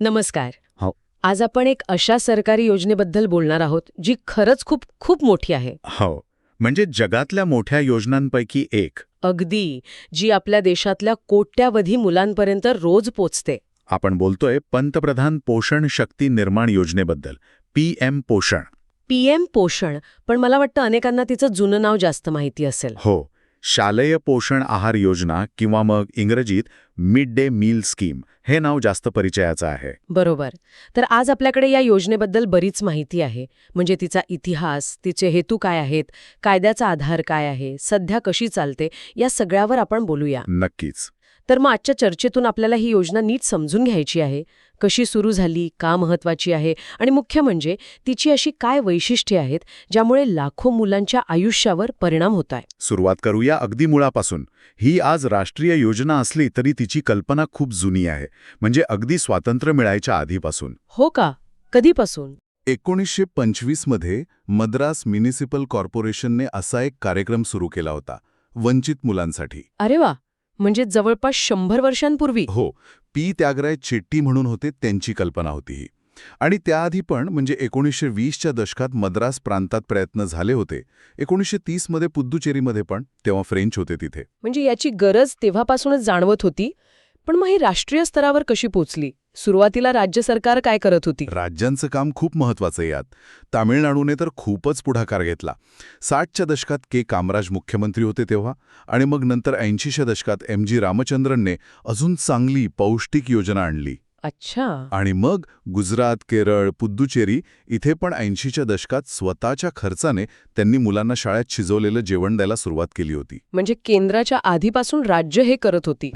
नमस्कार. हो. आज आपण एक अशा सरकारी योजनेबद्दल बोलणार आहोत जी खरंच खूप खूप मोठी आहे. हो. म्हणजे जगातल्या मोठ्या योजनांपैकी एक. अगदी. जी आपल्या देशातल्या कोट्यावधी मुलांपर्यंत रोज पोचते. आपण बोलतोय पंतप्रधान पोषण शक्ती निर्माण योजनेबद्दल पी एम पोषण. पीएम पोषण. पण मला वाटतं अनेकांना तिचं जुनं नाव जास्त माहिती असेल. हो. शालेय पोषण आहार योजना किंवा मग इंग्रजीत मिड डे मील स्कीम हे नाव जास्त परिचयाचं आहे. बरोबर. तर आज आपल्याकडे या योजनेबद्दल बरीच माहिती आहे. म्हणजे तिचा इतिहास तिचे हेतू काय आहेत कायद्याचा आधार काय आहे सध्या कशी चालते या सगळ्यावर आपण बोलूया. नक्कीच. तर मग आजच्या चर्चेतून आपल्याला ही योजना नीट समजून घ्यायची आहे. कशी सुरू झाली का महत्वाची आहे आणि मुख्य म्हणजे तिची अशी काय वैशिष्ट्ये आहेत ज्यामुळे लाखो मुलांच्या आयुष्यावर परिणाम होत आहे सुरुवात करूया अगदी मुळापासून. ही आज राष्ट्रीय योजना असली तरी तिची कल्पना खूप जुनी आहे. म्हणजे अगदी स्वातंत्र्य मिळायच्या आधीपासून. हो का? कधीपासून? एकोणीसशे पंचवीसमध्ये मद्रास म्युनिसिपल कॉर्पोरेशनने असा एक कार्यक्रम सुरू केला होता वंचित मुलांसाठी. अरे वा! म्हणजे जवळपास शंभर वर्षांपूर्वी. हो पी. त्यागराय चेट्टी म्हणून होते त्यांची कल्पना होती ही. आणि त्याआधी पण म्हणजे एकोणीसशे वीसच्या दशकात मद्रास प्रांतात प्रयत्न झाले होते. एकोणीसशे तीसमध्ये पुद्दुचेरीमध्ये पण तेव्हा फ्रेंच होते तिथे. म्हणजे याची गरज तेव्हापासूनच जाणवत होती पण मग ही राष्ट्रीय स्तरावर कशी पोचली? सुरुवातीला राज्य सरकार काय करत होती? राज्यांचं काम खूप महत्वाचं आहे यात. तामिळनाडूने तर खूपच पुढाकार घेतला. साठच्या दशकात के. कामराज मुख्यमंत्री होते तेव्हा आणि मग नंतर ऐंशीच्या दशकात एम. जी. रामचंद्रनने अजून चांगली पौष्टिक योजना आणली. अच्छा. आणि मग गुजरात केरळ पुद्दुचेरी इथे पण ऐंशीच्या दशकात स्वतःच्या खर्चाने त्यांनी मुलांना शाळेत शिजवलेलं जेवण द्यायला सुरुवात केली होती. म्हणजे केंद्राच्या आधीपासून राज्य हे करत होती.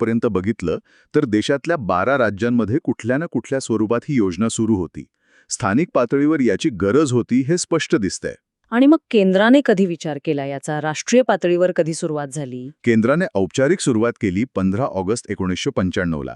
पर्यंत बघितलं तर देशातल्या बारा राज्यांमध्ये कुठल्या ना कुठल्या स्वरूपात ही योजना सुरू होती. स्थानिक पातळीवर याची गरज होती हे स्पष्ट दिसतंय. आणि मग केंद्राने कधी विचार केला याचा? राष्ट्रीय पातळीवर कधी सुरुवात झाली? केंद्राने औपचारिक सुरुवात केली पंधरा ऑगस्ट एकोणीसशे पंच्याण्णवला.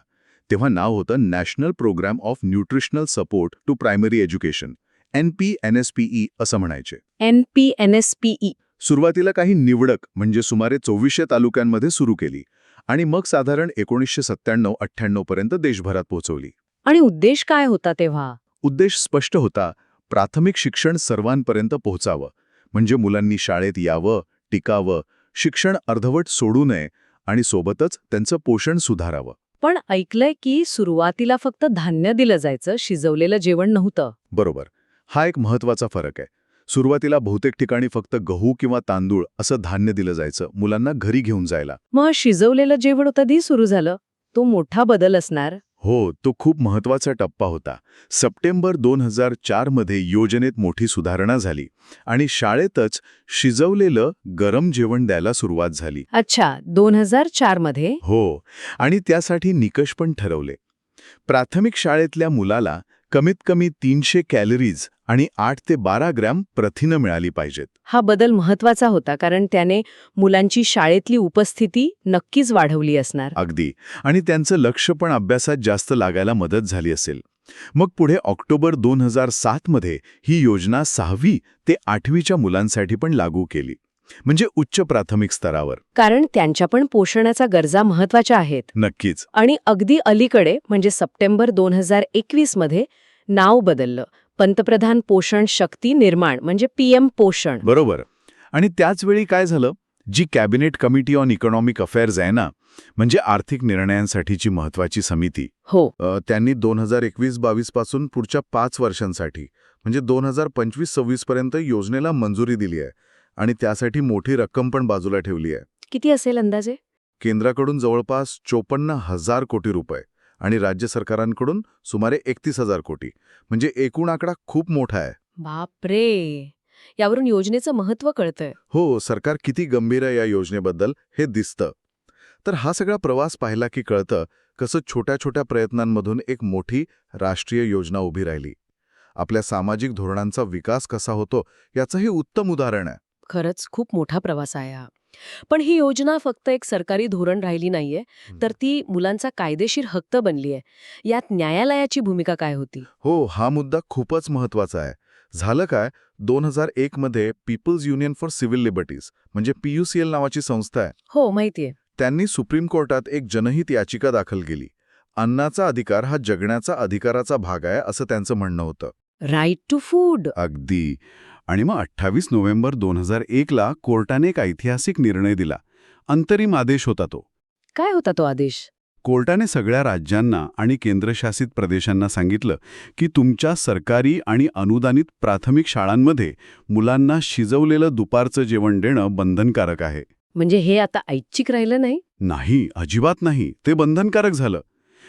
तेव्हा नाव होतं national programme of nutritional support to primary education N P N S PE असं म्हणायचे. N P N S PE सुरुवातीला काही निवडक म्हणजे सुमारे चोवीसशे तालुक्यांमध्ये सुरू केली आणि मग साधारण एकोणीसशे सत्त्याण्णव अठ्ठ्याण्णव पर्यंत देशभरात पोहोचवली. आणि उद्देश काय होता तेव्हा? उद्देश स्पष्ट होता प्राथमिक शिक्षण सर्वांपर्यंत पोहोचावं. म्हणजे मुलांनी शाळेत यावं टिकावं शिक्षण अर्धवट सोडू नये आणि सोबतच त्यांचं पोषण सुधारावं. पण ऐकलंय की सुरुवातीला फक्त धान्य दिलं जायचं शिजवलेलं जेवण नव्हतं. बरोबर. हा एक महत्त्वाचा फरक आहे. सुरुवातीला बहुतेक ठिकाणी फक्त गहू किंवा तांदूळ असं धान्य दिलं जायचं मुलांना घरी घेऊन जायला. मग शिजवलेलं जेवण कधी सुरू झालं? तो मोठा बदल असणार. हो तो खूप महत्त्वाचा टप्पा होता. सप्टेंबर दोन हजार चारमध्ये योजनेत मोठी सुधारणा झाली आणि शाळेतच शिजवलेलं गरम जेवण द्यायला सुरुवात झाली. अच्छा दोन हजार चारमध्ये? हो आणि त्यासाठी निकष पण ठरवले. प्राथमिक शाळेतल्या मुलाला कमीत कमी तीनशे कॅलरीज आणि आठ ते बारा ग्रॅम प्रथिनं मिळाली पाहिजेत. हा बदल महत्त्वाचा होता कारण त्याने मुलांची शाळेतली उपस्थिती नक्कीच वाढवली असणार. अगदी. आणि त्यांचं लक्ष पण अभ्यासात जास्त लागायला मदत झाली असेल. मग पुढे ऑक्टोबर दोन हजार सातमध्ये ही योजना सहावी ते आठवीच्या मुलांसाठी पण लागू केली. म्हणजे उच्च प्राथमिक स्तरावर. कारण त्यांच्या पण पोषणाच्या गरजा महत्त्वाच्या आहेत. नक्कीच. आणि अगदी अलीकडे म्हणजे सप्टेंबर दोन हजार एकवीसमध्ये नाव बदललं. पंतप्रधान पोषण शक्ती निर्माण म्हणजे पीएम पोषण. बरोबर. आणि त्याच वेळी काय झालं? जी cabinet committee on economic affairs आहे ना म्हणजे आर्थिक निर्णयांसाठीची महत्वाची समिती. हो. त्यांनी दोन हजार एकवीस बावीसपासून पुढच्या पाच वर्षांसाठी म्हणजे दोन हजार पंचवीस सव्वीस पर्यंत योजनेला मंजुरी दिली आहे. आणि त्यासाठी मोठी रक्कम पण बाजूला ठेवली आहे. किती असेल अंदाजे? केंद्राकडून जवळपास चोपन्न हजार कोटी रुपये. आणि राज्य सरकारांकडून सुमारे एकतीस हजार कोटी. म्हणजे एकूण आकडा खूप मोठा आहे. बापरे! यावरून योजनेचं महत्त्व कळतंय. हो सरकार किती गंभीर आहे या योजनेबद्दल हे दिसतं. तर हा सगळा प्रवास पाहिला की कळतं कसं छोट्या छोट्या प्रयत्नांमधून एक मोठी राष्ट्रीय योजना उभी राहिली. आपल्या सामाजिक धोरणांचा विकास कसा होतो याचं हे उत्तम उदाहरण आहे. खरंच खूप मोठा प्रवास आहे हा. पण ही योजना फक्त एक सरकारी धोरण राहिली नाहीये तर ती मुलांचा कायदेशीर हक्क बनली आहे यात न्यायालयाची भूमिका काय होती? हो हा मुद्दा खूपच महत्त्वाचा आहे. झालं काय? दोन हजार एकमध्ये People's Union for Civil Liberties म्हणजे पीयूसीएल नावाची संस्था आहे. हो माहितीये. त्यांनी सुप्रीम कोर्टात एक जनहित याचिका दाखल केली. अन्नाचा अधिकार हा जगण्याचा अधिकाराचा भाग आहे असं त्यांचं म्हणणं होतं. राईट टू फूड अगदी. आणि मग अठ्ठावीस नोव्हेंबर दोन हजार एकला कोर्टाने एक ऐतिहासिक निर्णय दिला. अंतरिम आदेश होता तो. काय होता तो आदेश? कोर्टाने सगळ्या राज्यांना आणि केंद्रशासित प्रदेशांना सांगितलं की तुमच्या सरकारी आणि अनुदानित प्राथमिक शाळांमध्ये मुलांना शिजवलेलं दुपारचं जेवण देणं बंधनकारक आहे. म्हणजे हे आता ऐच्छिक राहिलं नाही? नाही अजिबात नाही. ते बंधनकारक झालं.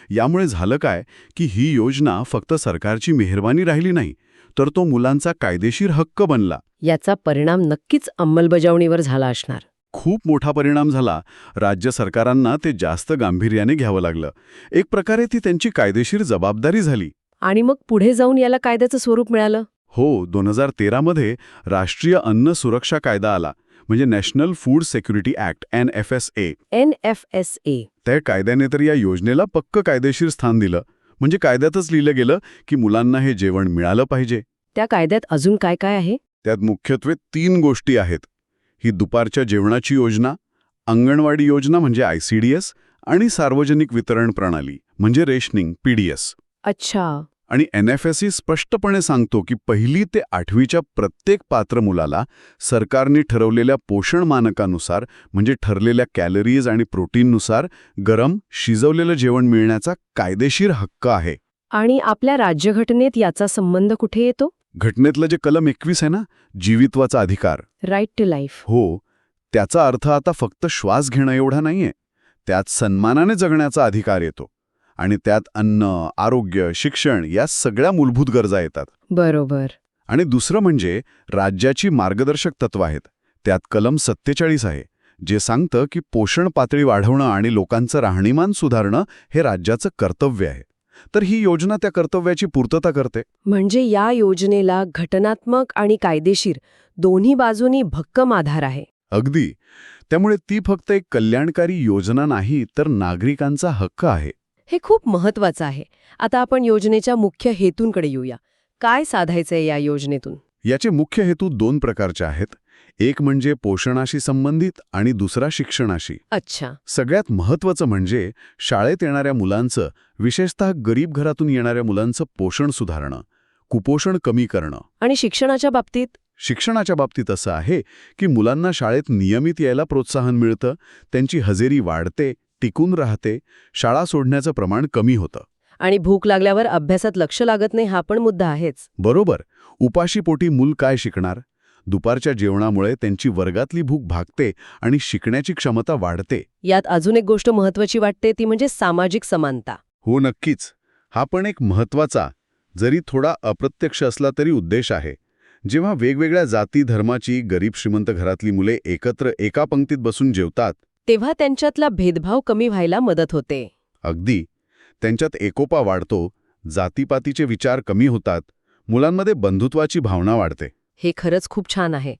यामुळे झालं काय की ही योजना फक्त सरकारची मेहरबानी राहिली नाही तर तो मुलांचा कायदेशीर हक्क बनला. याचा परिणाम नक्कीच अंमलबजावणीवर झाला असणार. खूप मोठा परिणाम झाला. राज्य सरकारांना ते जास्त गांभीर्याने घ्यावं लागलं. एक प्रकारे ती त्यांची कायदेशीर जबाबदारी झाली. आणि मग पुढे जाऊन याला कायद्याचं स्वरूप मिळालं? हो दोन हजार तेरामध्ये राष्ट्रीय अन्न सुरक्षा कायदा आला म्हणजे national food security act N F S A. N F S A. त्या कायद्याने तर या योजनेला पक्क कायदेशीर स्थान दिलं. म्हणजे कायद्यातच लिहिलं गेलं की मुलांना हे जेवण मिळालं पाहिजे. त्या कायद्यात अजून काय काय आहे? त्यात मुख्यत्वे तीन गोष्टी आहेत. ही दुपारच्या जेवणाची योजना अंगणवाडी योजना म्हणजे आय सी डी एस आणि सार्वजनिक वितरण प्रणाली म्हणजे रेशनिंग पी डी एस. अच्छा. आणि एन एफ एस स्पष्टपणे सांगतो की पहिली ते आठवीच्या प्रत्येक पात्र मुलाला सरकारने ठरवलेल्या पोषण मानकानुसार म्हणजे ठरलेल्या कॅलरीज आणि प्रोटीननुसार गरम शिजवलेलं जेवण मिळण्याचा कायदेशीर हक्क आहे. आणि आपल्या राज्यघटनेत याचा संबंध कुठे येतो? घटनेतलं जे कलम एकवीस आहे ना जीवित्वाचा अधिकार. राईट टू लाईफ हो त्याचा अर्थ आता फक्त श्वास घेणं एवढा नाहीये. त्यात सन्मानाने जगण्याचा अधिकार येतो. आणि त्यात अन्न आरोग्य शिक्षण या सगळ्या मूलभूत गरजा येतात. बरोबर. आणि दुसरं म्हणजे राज्याची मार्गदर्शक तत्व आहेत. त्यात कलम सत्तेचाळीस आहे जे सांगतं की पोषण पातळी वाढवणं आणि लोकांचं राहणीमान सुधारणं हे राज्याचं कर्तव्य आहे. तर ही योजना त्या कर्तव्याची पूर्तता करते. म्हणजे या योजनेला घटनात्मक आणि कायदेशीर दोन्ही बाजूनी भक्कम आधार आहे. अगदी. त्यामुळे ती फक्त एक कल्याणकारी योजना नाही तर नागरिकांचा हक्क आहे. हे खूप महत्वाचं आहे. आता आपण योजनेच्या मुख्य हेतूंकडे येऊया. काय साधायचंय या योजनेतून? याचे मुख्य हेतू दोन प्रकारचे आहेत. एक म्हणजे पोषणाशी संबंधित आणि दुसरा शिक्षणाशी. अच्छा. सगळ्यात महत्त्वाचं म्हणजे शाळेत येणाऱ्या मुलांचं विशेषतः गरीब घरातून येणाऱ्या मुलांचं पोषण सुधारणं कुपोषण कमी करणं. आणि शिक्षणाच्या बाबतीत? शिक्षणाच्या बाबतीत असं आहे की मुलांना शाळेत नियमित यायला प्रोत्साहन मिळतं त्यांची हजेरी वाढते टिकून राहते शाळा सोडण्याचं प्रमाण कमी होतं. आणि भूक लागल्यावर अभ्यासात लक्ष लागत नाही हा पण मुद्दा आहेच. बरोबर. उपाशीपोटी मूल काय शिकणार? दुपारच्या जेवणामुळे त्यांची वर्गातली भूक भागते आणि शिकण्याची क्षमता वाढते. यात अजून एक गोष्ट महत्वाची वाटते ती म्हणजे सामाजिक समानता. हो नक्कीच. हा पण एक महत्त्वाचा जरी थोडा अप्रत्यक्ष असला तरी उद्देश आहे. जेव्हा वेगवेगळ्या जाती धर्माची गरीब श्रीमंत घरातली मुले एकत्र एका पंक्तीत बसून जेवतात तेव्हा त्यांच्यातला भेदभाव कमी व्हायला मदत होते. अगदी. त्यांच्यात एकोपा वाढतो जातीपातीचे विचार कमी होतात मुलांमध्ये बंधुत्वाची भावना वाढते. हे खरंच खूप छान आहे.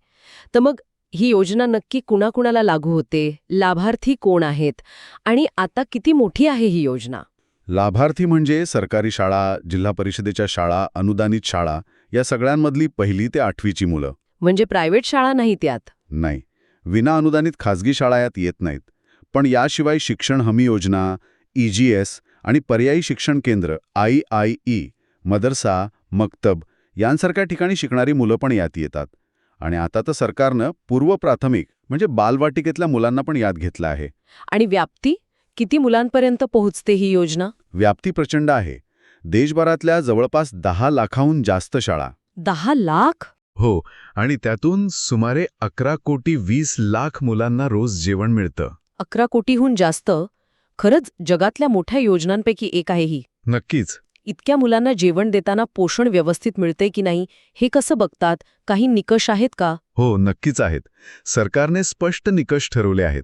तर मग ही योजना नक्की कुणाकुणाला लागू होते? लाभार्थी कोण आहेत? आणि आता किती मोठी आहे ही योजना? लाभार्थी म्हणजे सरकारी शाळा जिल्हा परिषदेच्या शाळा अनुदानित शाळा या सगळ्यांमधली पहिली ते आठवीची मुलं. म्हणजे प्रायव्हेट शाळा नाही त्यात? नाही. विना अनुदानित खाजगी शाळा यात येत नाहीत. पण याशिवाय शिक्षण हमी योजना ईजीएस आणि पर्यायी शिक्षण केंद्र आय आय ई मदरसा मक्तब यांसारख्या ठिकाणी शिकणारी मुलं पण यात येतात. आणि आता तर सरकारनं पूर्व प्राथमिक म्हणजे बालवाटिकेतल्या मुलांना पण यात घेतलं आहे. आणि व्याप्ती? किती मुलांपर्यंत पोहोचते ही योजना? व्याप्ती प्रचंड आहे. देशभरातल्या जवळपास दहा लाखाहून जास्त शाळा. दहा लाख? हो आणि त्यातून सुमारे अकरा कोटी वीस लाख मुलांना रोज जेवण मिळतं. अकरा कोटीहून जास्त खरंच जगातल्या मोठ्या योजनांपैकी एक आहे ही. नक्कीच. इतक्या मुलांना जेवण देताना पोषण व्यवस्थित मिळते की नाही हे कसं बघतात? काही निकष आहेत का? हो नक्कीच आहेत. सरकारने स्पष्ट निकष ठरवले आहेत.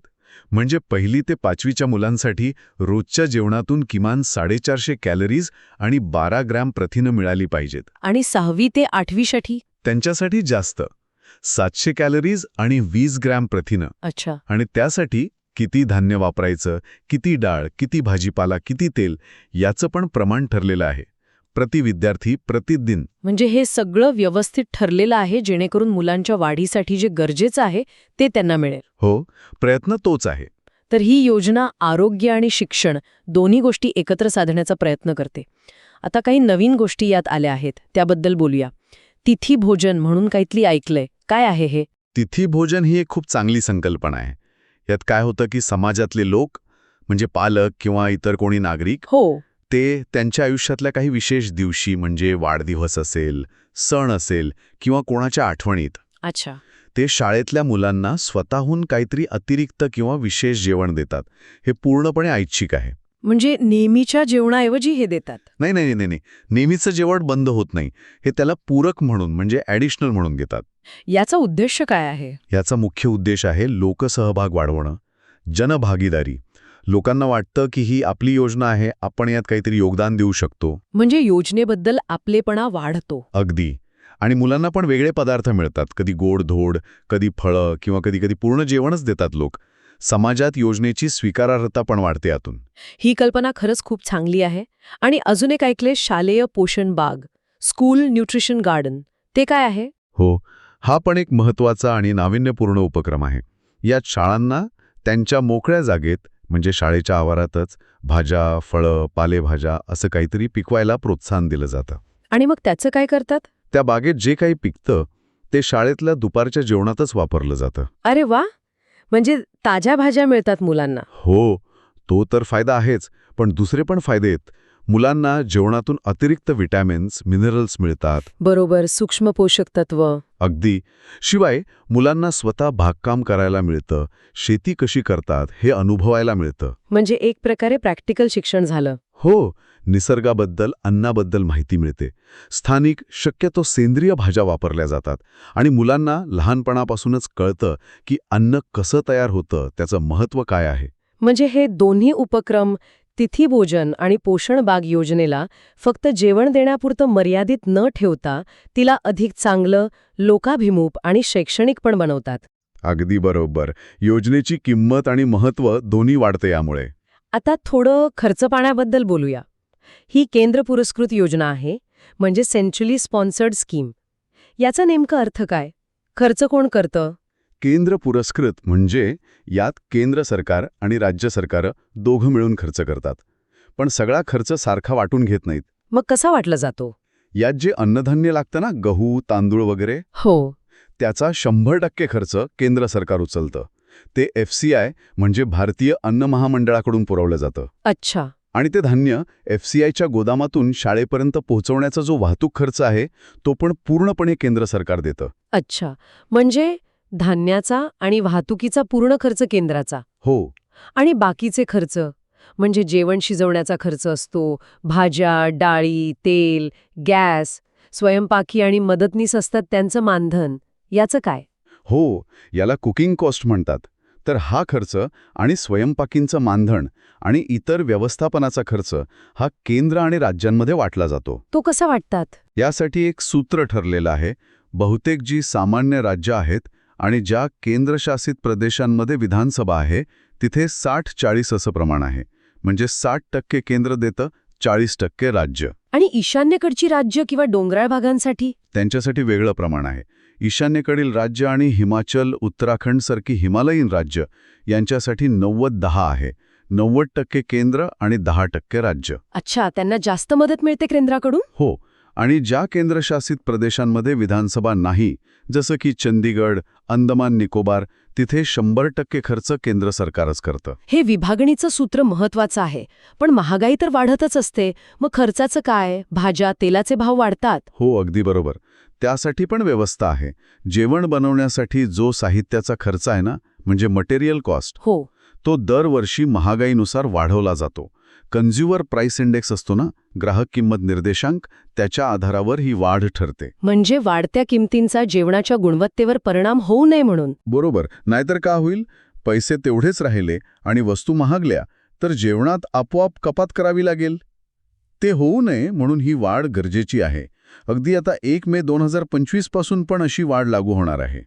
म्हणजे पहिली ते पाचवीच्या मुलांसाठी रोजच्या जेवणातून किमान साडेचारशे कॅलरीज आणि बारा ग्रॅम प्रथिनं मिळाली पाहिजेत. आणि सहावी ते आठवीसाठी? त्यांच्यासाठी जास्त. सातशे कॅलरीज आणि वीस ग्रॅम प्रथिनं. अच्छा. आणि त्यासाठी किती धान्य वापरायचं किती डाळ किती भाजीपाला किती तेल याचं पण प्रमाण ठरलेलं आहे. प्रति विद्यार्थी प्रतिदिन. म्हणजे हे सगळं व्यवस्थित ठरलेलं आहे जेणेकरून मुलांच्या वाढीसाठी जे गरजेचं आहे ते त्यांना मिळेल. हो प्रयत्न तोच आहे. तर ही योजना आरोग्य आणि शिक्षण दोन्ही गोष्टी एकत्र साधण्याचा प्रयत्न करते. आता काही नवीन गोष्टी यात आल्या आहेत त्याबद्दल बोलूया. तिथी भोजन म्हणून काहीतरी ऐकलंय. काय आहे हे? तिथी भोजन ही एक खूप चांगली संकल्पना आहे. यात काय होतं की समाजातले लोक म्हणजे पालक किंवा इतर कोणी नागरिक हो. ते त्यांच्या आयुष्यातल्या काही विशेष दिवशी म्हणजे वाढदिवस असेल सण असेल किंवा कोणाच्या आठवणीत अच्छा. ते शाळेतल्या मुलांना स्वतःहून काहीतरी अतिरिक्त किंवा विशेष जेवण देतात. हे पूर्णपणे ऐच्छिक आहे. म्हणजे नेहमीच्या जेवणाऐवजी हे देतात. नाही नाही नाही नाही. नेहमीचं जेवण बंद होत नाही. हे त्याला पूरक म्हणून म्हणजे ॲडिशनल म्हणून घेतात. याचा उद्देश काय आहे? याचा मुख्य उद्देश आहे लोकसहभाग वाढवणं जनभागीदारी. लोकांना वाटतं की ही आपली योजना आहे आपण यात काहीतरी योगदान देऊ शकतो. म्हणजे योजनेबद्दल आपलेपणा वाढतो. अगदी. आणि मुलांना पण वेगळे पदार्थ मिळतात. कधी गोड धोड कधी फळं किंवा कधी कधी पूर्ण जेवणच देतात लोक. समाजात योजनेची स्वीकारार्हता पण वाढते यातून. ही कल्पना खरंच खूप चांगली आहे. आणि अजून एक ऐकले शालेय पोषण बाग स्कूल न्यूट्रिशन गार्डन. ते काय आहे? हो हा पण एक महत्त्वाचा आणि नाविन्यपूर्ण उपक्रम आहे. यात शाळांना त्यांच्या मोकळ्या जागेत म्हणजे शाळेच्या आवारातच भाज्या फळं पालेभाज्या असं काहीतरी पिकवायला प्रोत्साहन दिलं जातं. आणि मग त्याचं काय करतात? त्या बागेत जे काही पिकतं ते शाळेतल्या दुपारच्या जेवणातच वापरलं जातं. अरे वा! म्हणजे ताज्या भाज्या मिळतात मुलांना. हो तो तर फायदा आहेच पण दुसरे पण फायदे आहेत. मुलांना जेवणातून अतिरिक्त विटॅमिन्स मिनरल्स मिळतात. बरोबर सूक्ष्म पोषक तत्व. अगदी. शिवाय मुलांना स्वतः बागकाम करायला मिळतं शेती कशी करतात हे अनुभवायला मिळतं. म्हणजे एक प्रकारे प्रॅक्टिकल शिक्षण झालं. हो निसर्गाबद्दल अन्नाबद्दल माहिती मिळते. स्थानिक शक्यतो सेंद्रिय भाज्या वापरल्या जातात आणि मुलांना लहानपणापासूनच कळतं की अन्न कसं तयार होतं त्याचं महत्त्व काय आहे. म्हणजे हे दोन्ही उपक्रम तिथी भोजन आणि पोषण बाग योजनेला फक्त जेवण देण्यापुरतं मर्यादित न ठेवता तिला अधिक चांगलं लोकाभिमुख आणि शैक्षणिक पण बनवतात. अगदी बरोबर. योजनेची किंमत आणि महत्त्व दोन्ही वाढते यामुळे. आता थोडं खर्च पाण्याबद्दल बोलूया. ही केंद्र पुरस्कृत योजना आहे म्हणजे सेंट्रली स्पॉन्सर्ड स्कीम. याचा नेमका अर्थ काय? खर्च कोण करतं? केंद्र पुरस्कृत म्हणजे यात केंद्र सरकार आणि राज्य सरकारं दोघं मिळून खर्च करतात. पण सगळा खर्च सारखा वाटून घेत नाहीत. मग कसा वाटला जातो? यात जे अन्नधान्य लागतं ना गहू तांदूळ वगैरे हो. त्याचा शंभर टक्के खर्च केंद्र सरकार उचलतं. ते एफ सी आय म्हणजे भारतीय अन्न महामंडळाकडून पुरवलं जातं. अच्छा. आणि ते धान्य एफ सी आयच्या गोदामातून शाळेपर्यंत पोहोचवण्याचा जो वाहतूक खर्च आहे तो पण पूर्णपणे केंद्र सरकार देतं. अच्छा. म्हणजे धान्याचा आणि वाहतुकीचा पूर्ण खर्च केंद्राचा? हो. आणि बाकीचे खर्च? म्हणजे जेवण शिजवण्याचा खर्च असतो भाज्या डाळी तेल गॅस स्वयंपाकी आणि मदतनीस असतात त्यांचं मानधन याचं काय? हो. याला कुकिंग कॉस्ट म्हणतात. तर हा खर्च आणि स्वयंपाकींचं मानधन आणि इतर व्यवस्थापनाचा खर्च हा केंद्र आणि राज्यांमध्ये वाटला जातो. तो कसा वाटतात? यासाठी एक सूत्र ठरलेलं आहे बहुतेक जी सामान्य राज्य आहेत आणि ज्या केंद्रशासित प्रदेशांमध्ये विधानसभा आहे तिथे साठ चाळीस असं प्रमाण आहे. म्हणजे साठ टक्के केंद्र देतं चाळीस टक्के राज्य. आणि ईशान्येकडची राज्य किंवा डोंगराळ भागांसाठी? त्यांच्यासाठी वेगळं प्रमाण आहे. ईशान्येकडील राज्य आणि हिमाचल उत्तराखंडसारखी हिमालयीन राज्य यांच्यासाठी नव्वद दहा आहे. नव्वद टक्के केंद्र आणि दहा टक्के राज्य. अच्छा त्यांना जास्त मदत मिळते केंद्राकडून? हो आणि ज्या केंद्रशासित प्रदेशांमध्ये विधानसभा नाही जसं की चंदीगड अंदमान निकोबार तिथे शंभर टक्के खर्च केंद्र सरकारच करतं. हे विभागणीचं सूत्र महत्वाचं आहे पण महागाई तर वाढतच असते. मग खर्चाचं काय? भाज्या तेलाचे भाव वाढतात. हो अगदी बरोबर. त्यासाठी पण व्यवस्था आहे. जेवण बनवण्यासाठी जो साहित्याचा खर्च आहे ना म्हणजे मटेरियल कॉस्ट हो. तो दरवर्षी महागाईनुसार वाढवला जातो. कन्झ्युमर प्राइस इंडेक्स असतो ना ग्राहक किंमत निर्देशांक त्याच्या आधारावर ही वाढ ठरते. म्हणजे वाढत्या किमतींचा जेवणाच्या गुणवत्तेवर परिणाम होऊ नये म्हणून. बरोबर. नाहीतर का होईल? पैसे तेवढेच राहिले आणि वस्तू महागल्या तर जेवणात आपोआप कपात करावी लागेल. ते होऊ नये म्हणून ही वाढ गरजेची आहे. अगदी आता एक मे दोन हजार पंचवीसपासून पण अशी वाढ लागू होणार आहे.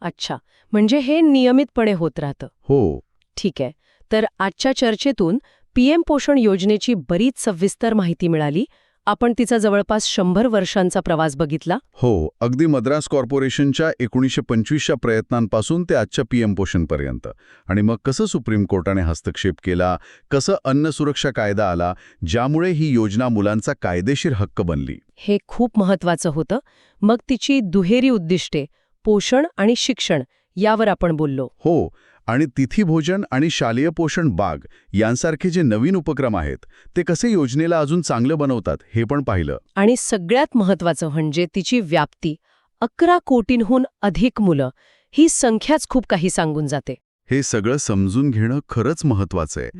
अच्छा. म्हणजे हे नियमितपणे होत राहतं. हो. ठीक आहे. तर आजच्या चर्चेतून पीएम पोषण योजनेची बरीच सविस्तर माहिती मिळाली. आपण तिचा जवळपास शंभर वर्षांचा प्रवास बघितला? हो अगदी मद्रास कॉर्पोरेशनच्या एकोणीसशे पंचवीसच्या प्रयत्नांपासून ते आजच्या पीएम पोषणपर्यंत. आणि मग कसं सुप्रीम कोर्टाने हस्तक्षेप केला? कसं अन्न सुरक्षा कायदा आला? ज्यामुळे ही योजना मुलांचा कायदेशीर हक्क बनली? हे खूप महत्वाचं होतं. मग तिची दुहेरी उद्दिष्टे पोषण आणि शिक्षण यावर आपण बोललो. हो आणि तिथी भोजन आणि शालेय पोषण बाग यांसारखे जे नवीन उपक्रम आहेत ते कसे योजनेला अजून चांगलं बनवतात हे पण पाहिलं. आणि सगळ्यात महत्वाचं म्हणजे तिची व्याप्ती. अकरा कोटींहून अधिक मुलं ही संख्याच खूप काही सांगून जाते. हे सगळं समजून घेणं खरंच महत्वाचं आहे.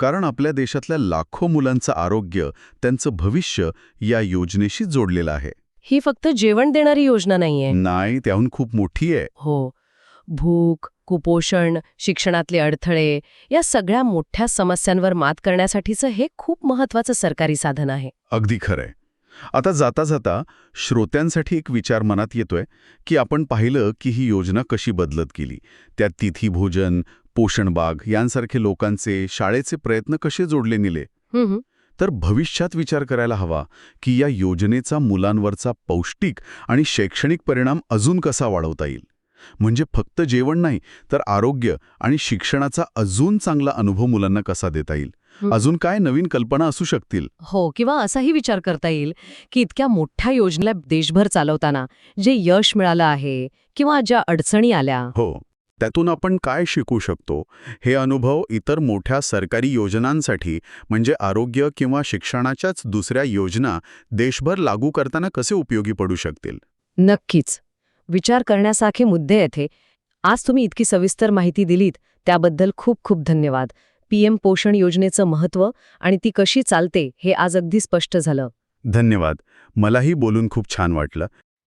कारण आपल्या देशातल्या लाखो मुलांचं आरोग्य त्यांचं भविष्य या योजनेशी जोडलेलं आहे. ही फक्त जेवण देणारी योजना नाहीये. नाही त्याहून खूप मोठी आहे. हो. भूक कुपोषण शिक्षणातले अडथळे या सगळ्या मोठ्या समस्यांवर मात करण्यासाठीचं हे खूप महत्वाचं सरकारी साधन आहे. अगदी खरंय. आता जाता जाता श्रोत्यांसाठी एक विचार मनात येतोय की आपण पाहिलं की ही योजना कशी बदलत गेली. त्यात तिथी भोजन पोषणबाग यांसारखे लोकांचे शाळेचे प्रयत्न कसे जोडले नेले? तर भविष्यात विचार करायला हवा की या योजनेचा मुलांवरचा पौष्टिक आणि शैक्षणिक परिणाम अजून कसा वाढवता येईल? म्हणजे फक्त जेवण नाही तर आरोग्य आणि शिक्षणाचा अजून चांगला अनुभव मुलांना कसा देता येईल. अजून काय नवीन कल्पना असू शकतील? हो किंवा असाही विचार करता येईल की इतक्या मोठ्या योजनेला देशभर चालवताना जे यश मिळालं आहे किंवा ज्या अडचणी आल्या. हो त्यातून आपण काय शिकू शकतो? हे अनुभव इतर मोठ्या सरकारी योजनांसाठी म्हणजे आरोग्य किंवा शिक्षणाच्याच दुसऱ्या योजना देशभर लागू करताना कसे उपयोगी पडू शकतील? नक्कीच. विचार करण्यासारखे मुद्दे येथे. आज तुम्ही इतकी सविस्तर माहिती दिलीत त्याबद्दल खूप खूप धन्यवाद. पीएम पोषण योजनेचं महत्त्व आणि ती कशी चालते हे आज अगदी स्पष्ट झालं. धन्यवाद. मलाही बोलून खूप छान वाटलं.